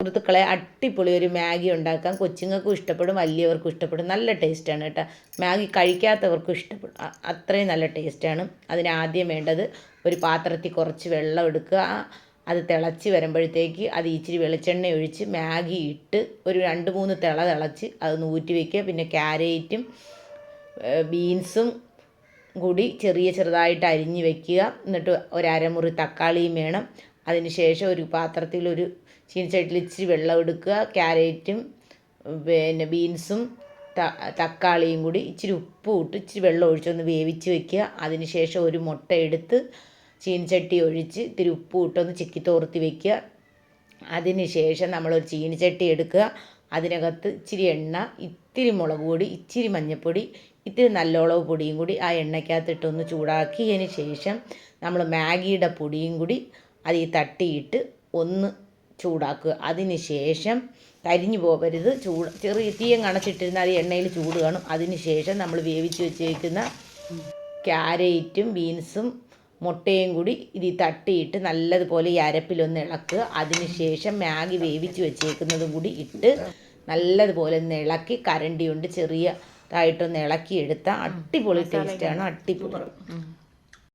സുഹൃത്തുക്കളെ അടിപൊളി ഒരു മാഗി ഉണ്ടാക്കാം. കൊച്ചുങ്ങൾക്കും ഇഷ്ടപ്പെടും വലിയവർക്കും ഇഷ്ടപ്പെടും. നല്ല ടേസ്റ്റാണ് കേട്ടോ. മാഗി കഴിക്കാത്തവർക്കും ഇഷ്ടപ്പെടും. അത്രയും നല്ല ടേസ്റ്റാണ്. അതിന് ആദ്യം വേണ്ടത് ഒരു പാത്രത്തിൽ കുറച്ച് വെള്ളം എടുക്കുക. അത് തിളച്ച് വരുമ്പോഴത്തേക്ക് അത് ഇച്ചിരി വെളിച്ചെണ്ണ ഒഴിച്ച് മാഗി ഇട്ട് ഒരു രണ്ട് മൂന്ന് തിള തിളച്ച് അത് നൂറ്റി വയ്ക്കുക പിന്നെ ക്യാരറ്റും ബീൻസും കൂടി ചെറിയ ചെറുതായിട്ട് അരിഞ്ഞ് വെക്കുക. എന്നിട്ട് ഒരു അരമുറി തക്കാളിയും വേണം. അതിന് ശേഷം ഒരു പാത്രത്തിൽ ഒരു ചീനച്ചട്ടിയിൽ ഇച്ചിരി വെള്ളം എടുക്കുക. ക്യാരറ്റും പിന്നെ ബീൻസും തക്കാളിയും കൂടി ഇച്ചിരി ഉപ്പും ഇട്ട് ഇച്ചിരി വെള്ളം ഒഴിച്ചൊന്ന് വേവിച്ച് വെക്കുക. അതിനുശേഷം ഒരു മുട്ട എടുത്ത് ചീനച്ചട്ടി ഒഴിച്ച് ഇത്തിരി ഉപ്പും ഇട്ടൊന്ന് ചിക്കി തോർത്തി വെക്കുക. അതിനുശേഷം നമ്മളൊരു ചീനിച്ചട്ടി എടുക്കുക. അതിനകത്ത് ഇച്ചിരി എണ്ണ ഇത്തിരി മുളക് പൊടി ഇച്ചിരി മഞ്ഞൾപ്പൊടി ഇത്തിരി നല്ലോളവ് പൊടിയും കൂടി ആ എണ്ണയ്ക്കകത്തിട്ടൊന്ന് ചൂടാക്കിയതിന് ശേഷം നമ്മൾ മാഗിയുടെ പൊടിയും കൂടി അതിൽ തട്ടിയിട്ട് ഒന്ന് ചൂടാക്കുക. അതിന് ശേഷം കരിഞ്ഞു പോകരുത് ചൂട് ചെറിയ തീയം കണച്ചിട്ടിരുന്നാൽ അത് എണ്ണയിൽ ചൂട് കാണും. അതിന് ശേഷം നമ്മൾ വേവിച്ച് വെച്ചേക്കുന്ന ക്യാരറ്റും ബീൻസും മുട്ടയും കൂടി ഇത് തട്ടിയിട്ട് നല്ലതുപോലെ ഈ അരപ്പിലൊന്ന് ഇളക്കുക. അതിന് ശേഷം മാഗി വേവിച്ച് വെച്ചേക്കുന്നതും കൂടി ഇട്ട് നല്ലതുപോലെ ഒന്ന് ഇളക്കി കരണ്ടി കൊണ്ട് ചെറിയതായിട്ടൊന്ന് ഇളക്കി എടുത്താൽ അടിപൊളി ടേസ്റ്റാണ്. അടിപൊളി.